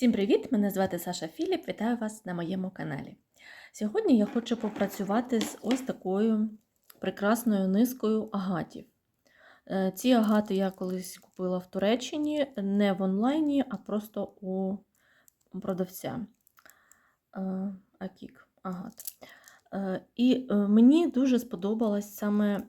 Всім привіт! Мене звати Саша Філіп. Вітаю вас на моєму каналі. Сьогодні я хочу попрацювати з ось такою прекрасною низкою агатів. Е, Ці агати я колись купила в Туреччині, не в онлайні, а просто у продавця. Е, Акік агат. Е, І мені дуже сподобалось саме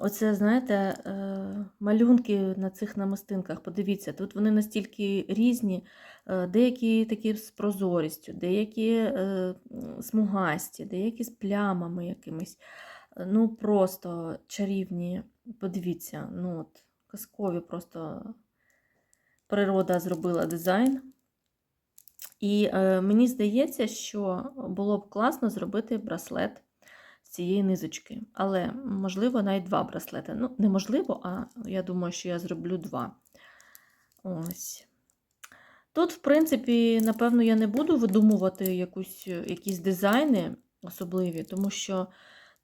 Оце, знаєте, е, малюнки на цих намистинках. Подивіться, тут вони настільки різні, е, деякі такі з прозорістю, деякі е, смугасті, деякі з плямами якимись. Ну, просто чарівні. Подивіться, ну от, казкові просто природа зробила дизайн. І мені здається, що було б класно зробити браслет цієї низочки. Але, можливо, навіть два браслети. Ну, неможливо, а я думаю, що я зроблю два. Ось. Тут, в принципі, напевно, я не буду видумувати якусь, якісь дизайни особливі, тому що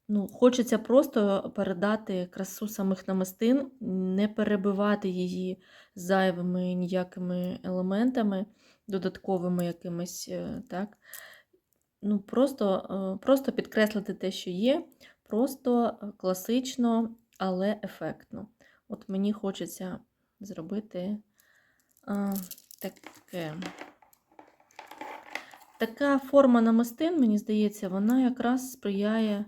ну, хочеться просто передати красу самих намистин, не перебивати її зайвими ніякими елементами, додатковими якимись, е, так ну, просто, е, просто підкреслити те, що є, просто е, класично, але ефектно. От мені хочеться зробити а, таке. Така форма намистин, мені здається, вона якраз сприяє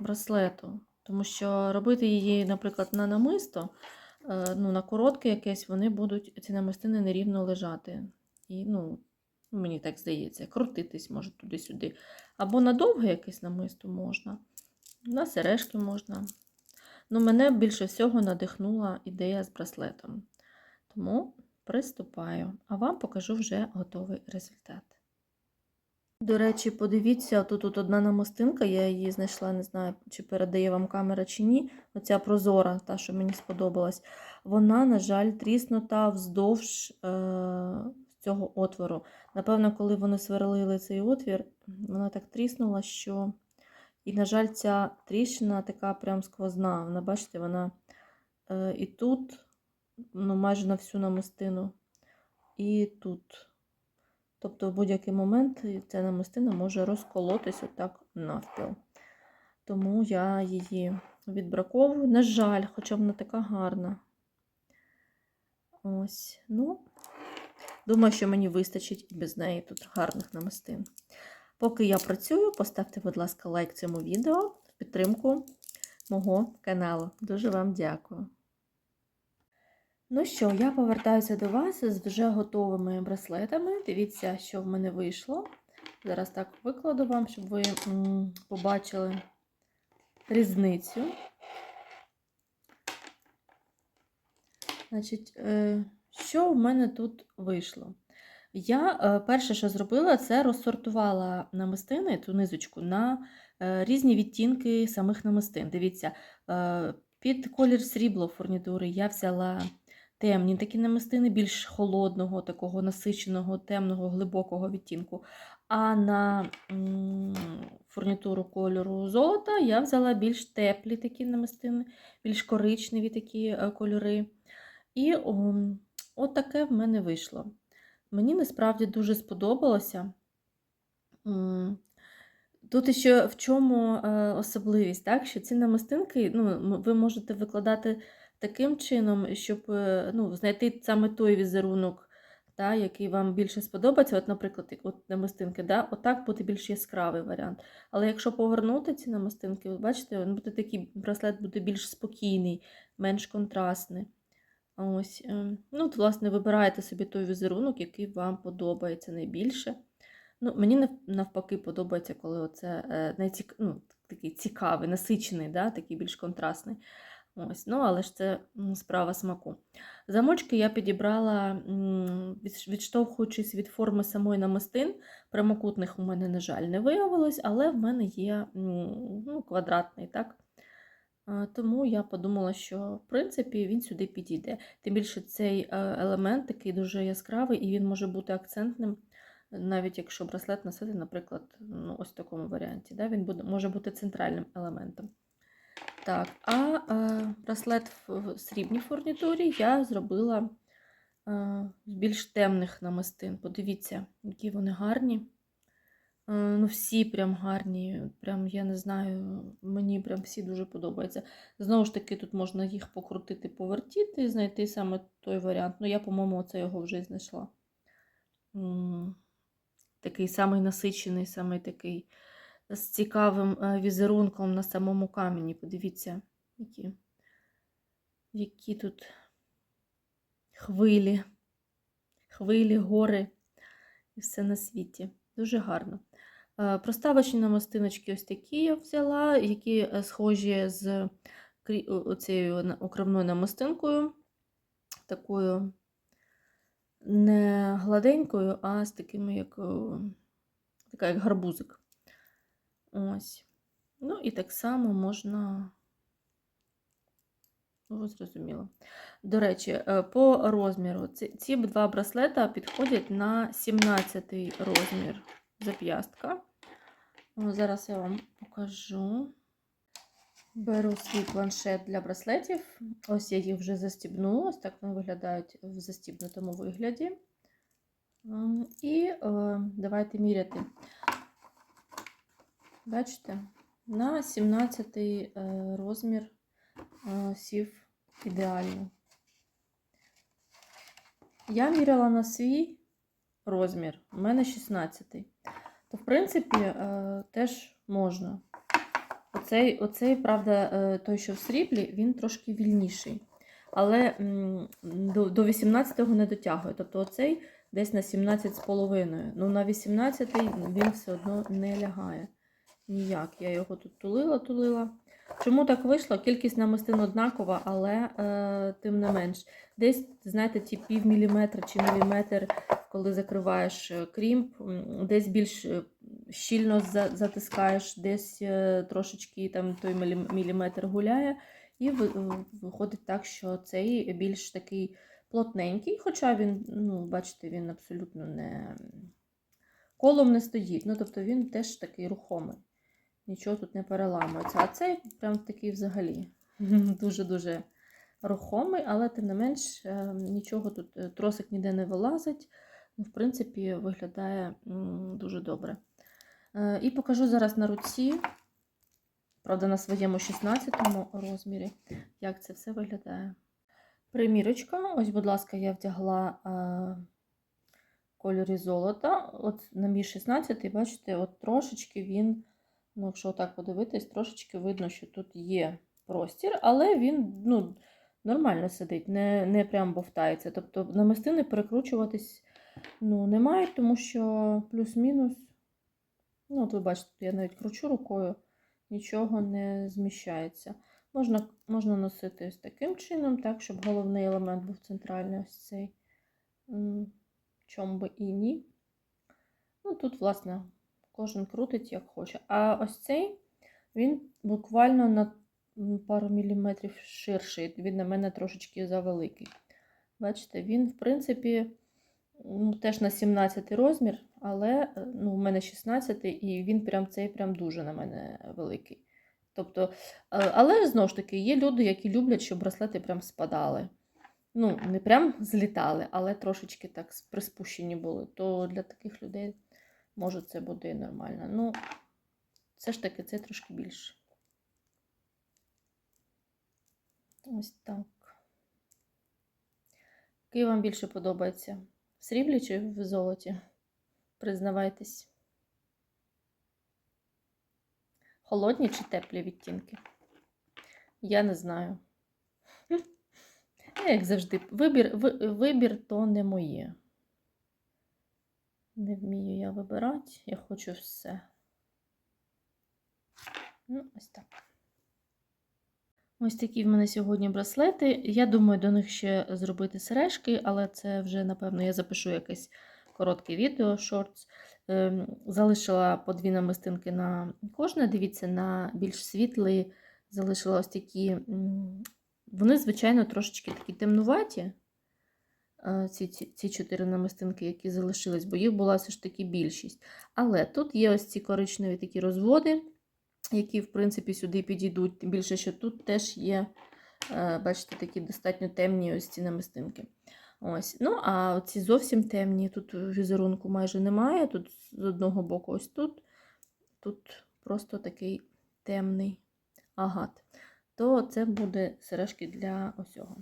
браслету. Тому що робити її, наприклад, на намисто, е, ну, на коротке якесь, вони будуть, ці намистини нерівно лежати. І, ну, Мені так здається, крутитись може туди-сюди. Або на довге якесь намисто можна, на сережки можна. Ну, Мене більше всього надихнула ідея з браслетом. Тому приступаю, а вам покажу вже готовий результат. До речі, подивіться, тут, тут одна намистинка, я її знайшла, не знаю, чи передає вам камера чи ні. Оця прозора, та, що мені сподобалась, вона, на жаль, тріснута вздовж. Е- цього отвору. Напевно, коли вони сверлили цей отвір, вона так тріснула, що. І, на жаль, ця тріщина така прям сквозна. Вона, бачите, вона е, і тут, ну, майже на всю намистину, і тут. Тобто, в будь-який момент ця намистина може розколотись отак навпіл. Тому я її відбраковую. На жаль, хоча вона така гарна. Ось, ну. Думаю, що мені вистачить і без неї тут гарних намистин. Поки я працюю, поставте, будь ласка, лайк цьому відео в підтримку мого каналу. Дуже вам дякую. Ну що, я повертаюся до вас з вже готовими браслетами. Дивіться, що в мене вийшло. Зараз так викладу вам, щоб ви побачили різницю. Значить, е що в мене тут вийшло? Я е, перше, що зробила, це розсортувала намистини, ту низочку, на е, різні відтінки самих намистин. Дивіться, е, під колір срібло фурнітури я взяла темні такі намистини, більш холодного, такого насиченого, темного, глибокого відтінку. А на фурнітуру кольору золота я взяла більш теплі такі намистини, більш коричневі такі кольори. І От таке в мене вийшло. Мені насправді дуже сподобалося. Тут ще в чому е, особливість, так? що ці намистинки ну, ви можете викладати таким чином, щоб е, ну, знайти саме той візерунок, та, який вам більше сподобається. От, Наприклад, от намистинки, да? отак буде більш яскравий варіант. Але якщо повернути ці намистинки, ви бачите, він буде такий браслет буде більш спокійний, менш контрастний. Ось, ем, ну, от, власне, вибираєте собі той візерунок, який вам подобається найбільше. Ну, Мені навпаки подобається, коли оце е, найцік... ну, такий цікавий, насичений, да, такий більш контрастний. Ось, ну, Але ж це справа смаку. Замочки я підібрала, відштовхуючись від форми самої намистин. Прямокутних у мене, на жаль, не виявилось, але в мене є ну, квадратний. так. Тому я подумала, що в принципі він сюди підійде. Тим більше цей е, елемент такий дуже яскравий, і він може бути акцентним, навіть якщо браслет носити, наприклад, ну, ось в такому варіанті. Да? Він буде, може бути центральним елементом. Так, А е, браслет в срібній фурнітурі я зробила е, з більш темних намистин. Подивіться, які вони гарні. Е, Ну, всі прям гарні. Прям, я не знаю, мені прям всі дуже подобаються. Знову ж таки, тут можна їх покрутити, повертіти, знайти саме той варіант. Ну, я, по-моєму, оце його вже знайшла. Такий самий насичений, самий такий з цікавим е, візерунком на самому камені. Подивіться, які, які тут хвилі, хвилі, гори і все на світі. Дуже гарно. Е, Проставочні намистиночки ось такі я взяла, які е, схожі з о- окремною намистинкою, такою не гладенькою, а з такими, як, така, як гарбузик. Ось. Ну і так само можна. Ну, ви зрозуміло. До речі, е, по розміру. Ці два браслета підходять на 17 розмір зап'ястка. О, Зараз я вам покажу. Беру свій планшет для браслетів. Ось я їх вже застібнула. Ось так вони виглядають в застібнутому вигляді. І е, давайте міряти. Бачите, на 17 е, розмір е, сів ідеально. Я міряла на свій розмір, у мене 16. То, в принципі, е, теж можна. Оцей, оцей, правда, е, той, що в сріблі, він трошки вільніший. Але до, до 18-го не дотягує. Тобто оцей десь на 17,5. Ну, на 18-й він все одно не лягає. Ніяк. Я його тут тулила, тулила. Чому так вийшло? Кількість намистин однакова, але е, тим не менш. Десь, знаєте, ті пів міліметра чи міліметр, коли закриваєш е, крімп, десь більш е, щільно затискаєш, десь е, трошечки там той міліметр гуляє, і виходить так, що цей більш такий плотненький, хоча він, ну, бачите, він абсолютно не колом не стоїть. Ну, тобто він теж такий рухомий. Нічого тут не переламується. А цей прям такий взагалі дуже-дуже рухомий, але тим не менш е, нічого тут, е, тросик ніде не вилазить. Ну, В принципі, виглядає дуже добре. Е, І покажу зараз на руці, правда, на своєму 16 розмірі, як це все виглядає. Примірочка. Ось, будь ласка, я вдягла кольорі золота. От на мій 16, бачите, от трошечки він, ну, якщо так подивитись, трошечки видно, що тут є простір, але він ну, нормально сидить, не, не прям бовтається. Тобто намистини перекручуватись ну, не тому що плюс-мінус. Ну, от ви бачите, я навіть кручу рукою, нічого не зміщається. Можна, можна носити ось таким чином, так, щоб головний елемент був центральний ось цей. Чом би і ні. Ну, тут, власне, кожен крутить як хоче. А ось цей, він буквально на пару міліметрів ширший. Він на мене трошечки завеликий. Бачите, він, в принципі, ну, теж на 17 розмір, але е, ну, в мене 16 і він прям цей прям дуже на мене великий. Тобто, е, але знову ж таки, є люди, які люблять, щоб браслети прям спадали. Ну, не прям злітали, але трошечки так приспущені були. То для таких людей може це буде нормально. Ну, все ж таки, це трошки більше. Ось так. Який вам більше подобається? В сріблі чи в золоті? Признавайтесь. Холодні чи теплі відтінки? Я не знаю. Як завжди, вибір, вибір то не моє. Не вмію я вибирати, я хочу все. Ну, ось так. Ось такі в мене сьогодні браслети. Я думаю, до них ще зробити сережки, але це вже, напевно, я запишу якесь коротке відео, шортс. Ем, Залишила по дві намистинки на кожне. Дивіться, на більш світлий залишила ось такі. Вони, звичайно, трошечки такі темнуваті. Е, Ці, ці, ці чотири намистинки, які залишились, бо їх була все ж таки більшість. Але тут є ось ці коричневі такі розводи, які, в принципі, сюди підійдуть. Тим більше, що тут теж є, е, бачите, такі достатньо темні ось ці намистинки. Ось. Ну, а ці зовсім темні, тут візерунку майже немає. Тут з одного боку ось тут, тут просто такий темний агат. То це буде сережки для ось цього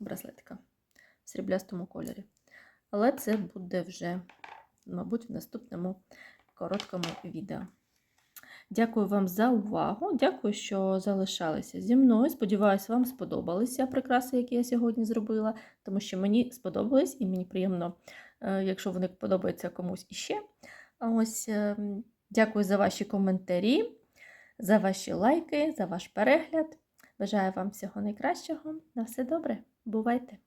браслетика в сріблястому кольорі. Але це буде вже, мабуть, в наступному короткому відео. Дякую вам за увагу. Дякую, що залишалися зі мною. Сподіваюсь, вам сподобалися прикраси, які я сьогодні зробила, тому що мені сподобались і мені приємно, е, якщо вони подобаються комусь іще. Ось е, дякую за ваші коментарі, за ваші лайки, за ваш перегляд. Бажаю вам всього найкращого. На все добре. Бувайте!